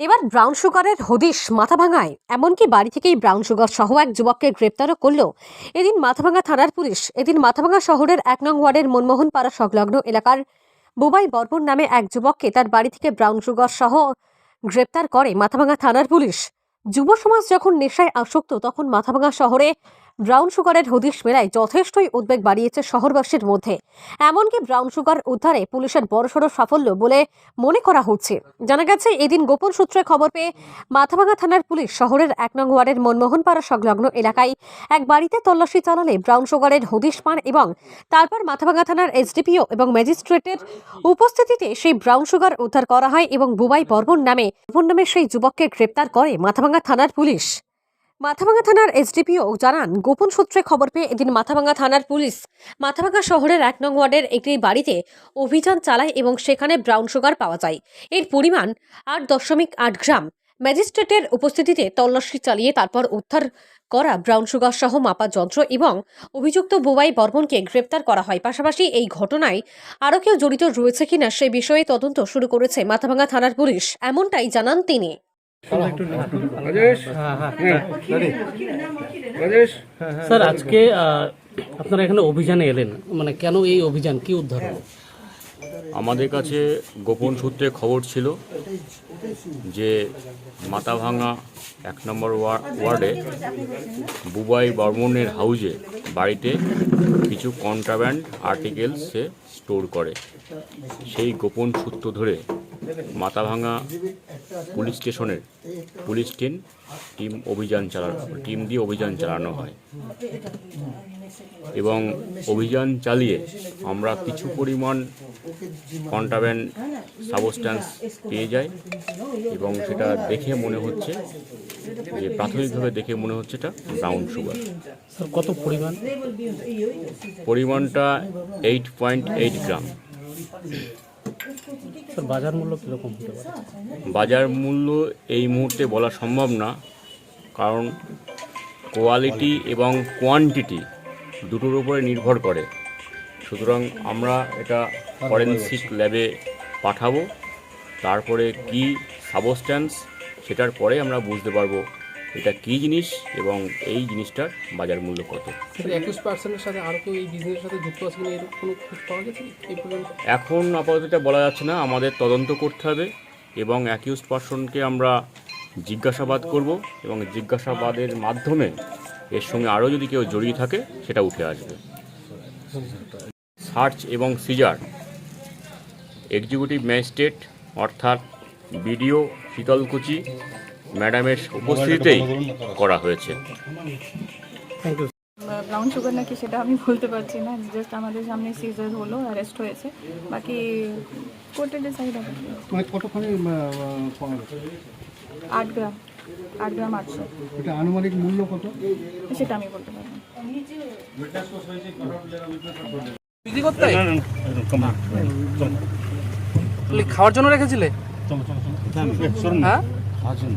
এবার ব্রাউন সুগারের হদিশ মাথা ভাঙায় এমনকি বাড়ি থেকেই ব্রাউন সুগার সহ এক যুবককে গ্রেপ্তারও করল। এদিন মাথাভাঙা থানার পুলিশ, এদিন মাথাভাঙা শহরের এক নং ওয়ার্ডের মনমোহন পাড়া সংলগ্ন এলাকার বুবাই বর্মন নামে এক যুবককে তার বাড়ি থেকে ব্রাউন সুগার সহ গ্রেপ্তার করে মাথাভাঙা থানার পুলিশ। যুব সমাজ যখন নেশায় আসক্ত, তখন মাথাভাঙা শহরে ব্রাউন সুগারের হদিশ মেলায় যথেষ্টই উদ্বেগ বাড়িয়েছে শহরবাসীর মধ্যে। এমনকি ব্রাউন সুগার উদ্ধারে পুলিশের বড়সড় সাফল্য বলে মনে করা হচ্ছে। জানা গেছে, এদিন গোপন সূত্রে খবর পেয়ে মাথাভাঙা থানার পুলিশ শহরের এক নং ওয়ার্ডের মনমোহনপাড়া সংলগ্ন এলাকায় এক বাড়িতে তল্লাশি চালালে ব্রাউন সুগারের হদিশ পান এবং তারপর মাথাভাঙা থানার এসডিপিও এবং ম্যাজিস্ট্রেটের উপস্থিতিতে সেই ব্রাউন সুগার উদ্ধার করা হয় এবং বুবাই বর্মন নামে বর্মন নামে সেই যুবককে গ্রেপ্তার করে মাথাভাঙা থানার পুলিশ। মাথাভাঙা থানার এসডিপিও জানান, গোপন সূত্রে খবর পেয়ে এদিন মাথাভাঙ্গা থানার পুলিশ মাথাভাঙ্গা শহরের এক নং ওয়ার্ডের একটি বাড়িতে অভিযান চালায় এবং সেখানে ব্রাউন সুগার পাওয়া যায়। এর পরিমাণ আট দশমিক আট গ্রাম। ম্যাজিস্ট্রেটের উপস্থিতিতে তল্লাশি চালিয়ে তারপর উদ্ধার করা ব্রাউন সুগার সহ মাপা যন্ত্র এবং অভিযুক্ত বুবাই বর্মনকে গ্রেপ্তার করা হয়। পাশাপাশি এই ঘটনায় আরও কেউ জড়িত রয়েছে কিনা সে বিষয়ে তদন্ত শুরু করেছে মাথাভাঙ্গা থানার পুলিশ। এমনটাই জানান তিনি। স্যার আজকে আপনারা এখানে অভিযানে এলেন। মানে কেন এই অভিযান? কি উদ্ধার হলো? আমাদের কাছে গোপন সূত্রে খবর ছিল যে মাথাভাঙা এক নম্বর ওয়া- ওয়ার্ডে বুবাই বর্মনের হাউজে বাড়িতে কিছু কন্ট্রাব্যান্ড আর্টিকেল সে স্টোর করে। সেই গোপন সূত্র ধরে মাথাভাঙা পুলিশ স্টেশনের পুলিশ টিম টিম অভিযান চালানো টিম দিয়ে অভিযান চালানো হয়। এবং অভিযান চালিয়ে আমরা কিছু পরিমাণ কন্ট্রাব্যান্ড সাবস্ট্যান্স পেয়ে যাই এবং সেটা দেখে মনে হচ্ছে যে প্রাথমিকভাবে দেখে মনে হচ্ছে এটা ব্রাউন সুগার। স্যার কত পরিমাণ? পরিমাণটা এইট পয়েন্ট এইট গ্রাম। বাজার মূল্য কীরকম হতে পারে? বাজার মূল্য এই মুহূর্তে বলা সম্ভব না, কারণ কোয়ালিটি এবং কোয়ান্টিটি দুটোর উপরে নির্ভর করে। সুতরাং আমরা এটা ফরেনসিক ল্যাবে পাঠাবো, তারপরে কি সাবস্ট্যান্স সেটার পরে আমরা বুঝতে পারব এটা কি জিনিস এবং এই জিনিসটার বাজার মূল্য কত? একুশ পার্সেন্টের সাথে আরও কেউ এই বিজনেসের সাথে যুক্ত আছে কিনা এরকম কোনো খোঁজ পাওয়া গেছে এখন আপাতত এটা বলা যাচ্ছে না আমাদের তদন্ত করতে হবে এবং অ্যাকিউজড পার্সনকে আমরা জিজ্ঞাসাবাদ করব এবং জিজ্ঞাসাবাদের মাধ্যমে এর সঙ্গে আরও যদি কেউ জড়িয়ে থাকে সেটা উঠে আসবে। সার্চ এবং সিজার এক্সিকিউটিভ ম্যাজিস্ট্রেট অর্থাৎ বিডিও শীতলকুচি ম্যাডামের উপস্থিতিতেই করা হয়েছে ব্রাউন সুগার নাকি সেটা আমি বলতে পারছি না জাস্ট আমাদের সামনে সিজার হলো অ্যারেস্ট হয়েছে বাকি কোর্টে ডিসাইড হবে মানে পাওয়া গেছে? আট গ্রাম আট গ্রাম আটশো এটা আনুমানিক মূল্য কত সেটা আমি বলতে পারব খাওয়ার জন্য রেখেছিলে হ্যাঁ খাওয়ার জন্য